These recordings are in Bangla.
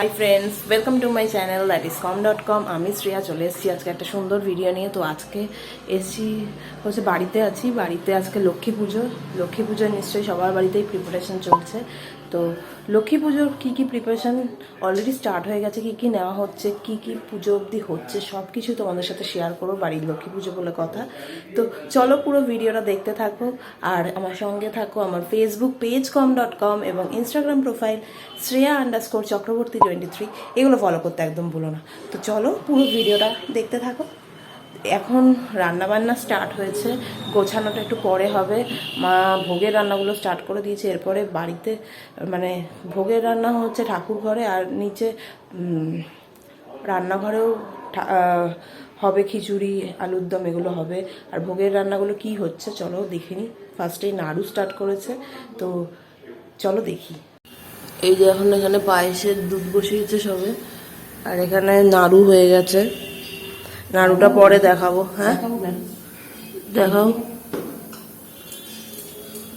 Hi friends welcome to my channel that is com dot com আমি শ্রেয়া চলে এসেছি আজকে একটা সুন্দর ভিডিও নিয়ে। তো আজকে এসেছি, হচ্ছে বাড়িতে আছি। বাড়িতে আজকে লক্ষ্মী পুজো। লক্ষ্মী পুজো নিশ্চয়ই সবার বাড়িতেই প্রিপারেশন চলছে। তো লক্ষ্মী পুজোর কী কী প্রিপারেশন অলরেডি স্টার্ট হয়ে গেছে, কী কী নেওয়া হচ্ছে, কী কী পুজো অবধি হচ্ছে সব কিছু তোমাদের সাথে শেয়ার করব বাড়ির লক্ষ্মী পুজো বলে কথা। তো চলো পুরো ভিডিওটা দেখতে থাকো আর আমার সঙ্গে থাকো আমার Facebook page com dot com এবং Instagram profile Shreya underscore Chakraborty twenty three এগুলো ফলো করতে একদম ভুলো না। তো চলো পুরো ভিডিওটা দেখতে থাকো। এখন রান্নাবান্না স্টার্ট হয়েছে। গোছানোটা একটু পরে হবে। মা ভোগের রান্নাগুলো স্টার্ট করে দিয়েছে। এরপরে বাড়িতে মানে ভোগের রান্না হচ্ছে ঠাকুর ঘরে আর নিচে রান্নাঘরেও হবে খিচুড়ি, আলুর দম এগুলো হবে। আর ভোগের রান্নাগুলো কি হচ্ছে চলো দেখে দেখিনি ফার্স্টেই নাড়ু স্টার্ট করেছে। তো চলো দেখি। এই যে এখন এখানে পায়েসের দুধ বসিয়েছে সবে। আর এখানে নাড়ু হয়ে গেছে। নাড়ুটা পরে দেখাবো হ্যাঁ? দেখাও।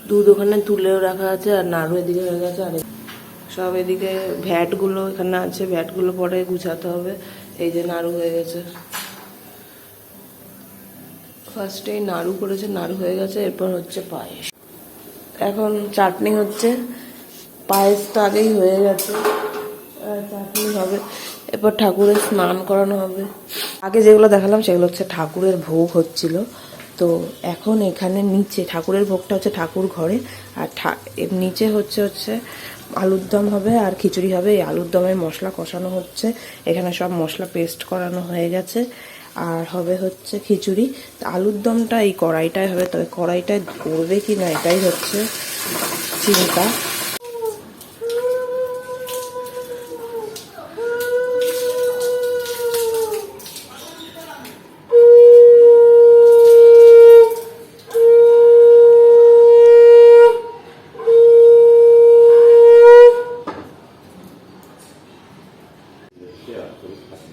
দুধ ওখানে তুলেও রাখা আছে আর নাড়ু এদিকে হয়ে গেছে আর সব এদিকে ভ্যাটগুলো এখানে আছে ভ্যাটগুলো পরে গুছাতে হবে। এই যে নাড়ু হয়ে গেছে। ফার্স্টে নাড়ু করেছে নাড়ু হয়ে গেছে এরপর হচ্ছে পায়েস। এখন চাটনি হচ্ছে পায়েস তো আগেই হয়ে গেছে চাটনি হবে। এরপর ঠাকুরের স্নান করানো হবে। আগে যেগুলো দেখালাম, সেগুলো হচ্ছে ঠাকুরের ভোগ হচ্ছিল। তো এখন এখানে নিচে ঠাকুরের ভোগটা হচ্ছে ঠাকুর ঘরে, আর নিচে হচ্ছে হচ্ছে আলুর দম হবে আর খিচুড়ি হবে। এই আলুর দমের মশলা কষানো হচ্ছে। এখানে সব মশলা পেস্ট করানো হয়ে গেছে। আর হবে হচ্ছে খিচুড়ি। আলুর দমটা এই কড়াইটায় হবে, তবে কড়াইটায় করবে কি না এটাই হচ্ছে চিন্তা।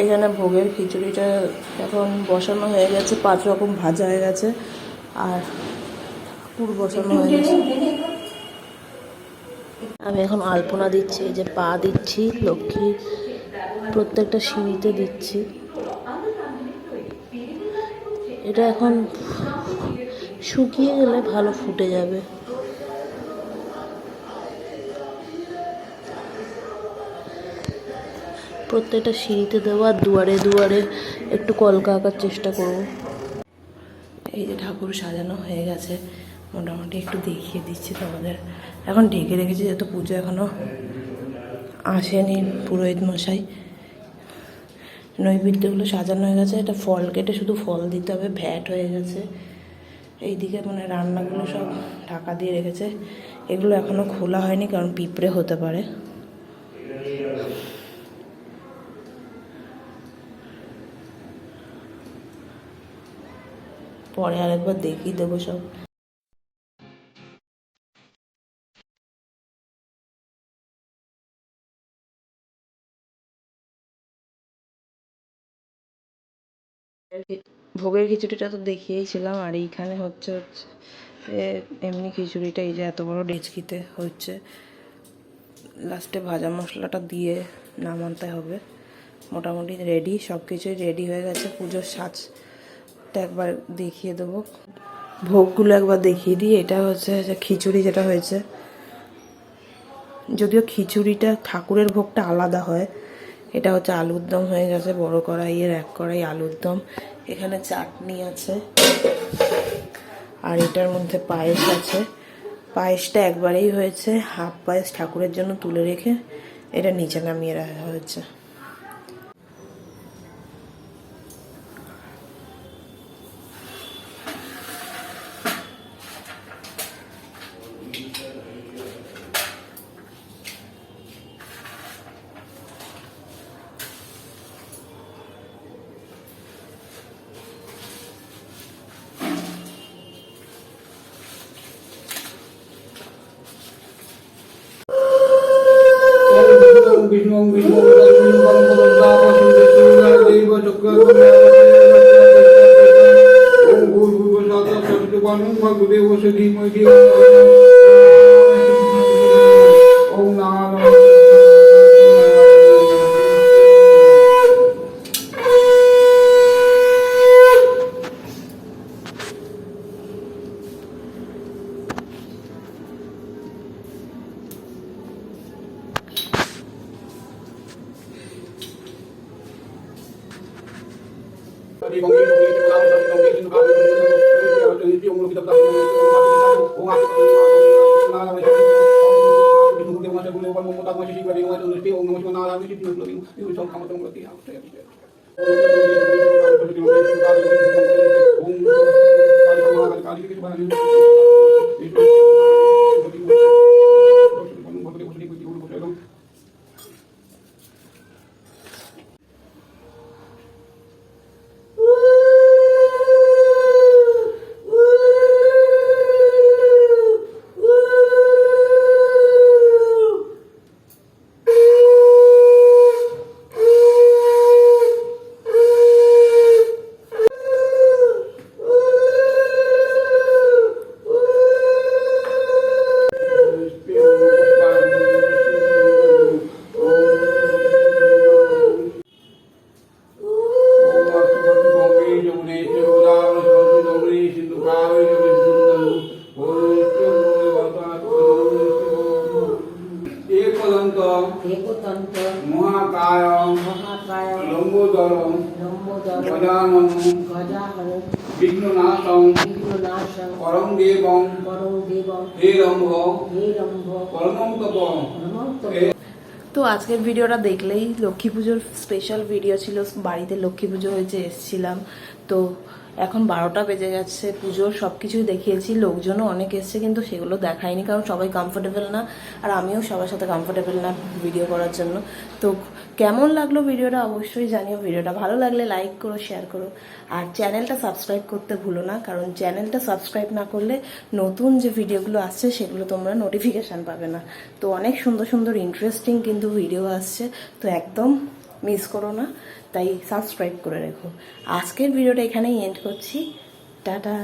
এখানে ভোগের খিচুড়িটা এখন বসানো হয়ে গেছে, পাঁচ রকম ভাজা হয়ে গেছে, আর পুর বসানো হয়ে গেছে। আমি এখন আলপনা দিচ্ছি, এই যে পা দিচ্ছি লক্ষ্মী প্রত্যেকটা সিঁড়িতে দিচ্ছি। এটা এখন শুকিয়ে গেলে ভালো ফুটে যাবে। প্রত্যেকটা সিঁড়িতে দেওয়া, দুয়ারে দুয়ারে একটু কলকা আঁকার চেষ্টা করব। এই যে ঠাকুর সাজানো হয়ে গেছে, মোটামুটি একটু দেখিয়ে দিচ্ছি তোমাদের। এখন ঢেকে রেখেছি, যেহেতু পুজো এখনও আসেনি পুরোহিত মশাই। নৈবেদ্যগুলো সাজানো হয়ে গেছে। এটা ফল কেটে শুধু ফল দিতে হবে, ভ্যাট হয়ে গেছে। এইদিকে মানে রান্নাগুলো সব ঢাকা দিয়ে রেখেছে। এগুলো এখনও খোলা হয়নি কারণ পিঁপড়ে হতে পারে। পরে আরেকবার দেখিয়ে দেবো সব। ভোগের খিচুড়িটা তো দেখিয়েছিলাম, আর এইখানে হচ্ছে হচ্ছে এমনি খিচুড়িটা এই যে এত বড় ডেচকিতে হচ্ছে। লাস্টে ভাজা মশলাটা দিয়ে নামাতে হবে। মোটামুটি রেডি সব কিছুই রেডি হয়ে গেছে, পুজোর সাজটা একবার দেখিয়ে দেবো। ভোগগুলো একবার দেখিয়ে দিই, এটা হচ্ছে যে খিচুড়ি যেটা হয়েছে। যদিও খিচুড়িটা ঠাকুরের ভোগটা আলাদা হয় এটা হচ্ছে আলুর দম হয়ে গেছে, বড় কড়াইয়ের এক কড়াই আলুর দম। এখানে চাটনি আছে আর এটার মধ্যে পায়েস আছে। পায়েসটা একবারেই হয়েছে, হাফ পায়েস ঠাকুরের জন্য তুলে রেখে এটা নিচে নামিয়ে রাখা হয়েছে। Vishnu Vishnu Vishnu diusung kamu tunggu di aku saya bisa. Kali kali kali kali kali kali Gajanan বিঘ্ননাশং পরম দেবং হে রম্ভ হে পরমং তপ তো আজকের ভিডিওটা দেখলেই লক্ষ্মী পুজোর স্পেশাল ভিডিও ছিল বাড়িতে লক্ষ্মী পুজো হয়েছে এসছিলাম। তো এখন বারোটা বেজে গেছে, পুজোর সব কিছুই দেখিয়েছি, লোকজনও অনেক এসছে, কিন্তু সেগুলো দেখায়নি, কারণ সবাই কমফোর্টেবল না, আর আমিও সবার সাথে কমফোর্টেবল না ভিডিও করার জন্য। তো কেমন লাগল ভিডিওটা অবশ্যই জানিও ভিডিওটা ভালো লাগলে লাইক করো শেয়ার করো, আর চ্যানেলটা সাবস্ক্রাইব করতে ভুলো না, কারণ চ্যানেলটা সাবস্ক্রাইব না করলে নতুন যে ভিডিওগুলো আসছে, সেগুলো তোমরা নোটিফিকেশান পাবে না। তো অনেক সুন্দর সুন্দর ইন্টারেস্টিং কিন্তু ভিডিও আসছে, তো একদম মিস করো না তাই সাবস্ক্রাইব করে রেখো। আজকের ভিডিওটা এখানেই এন্ড করছি। টাটা।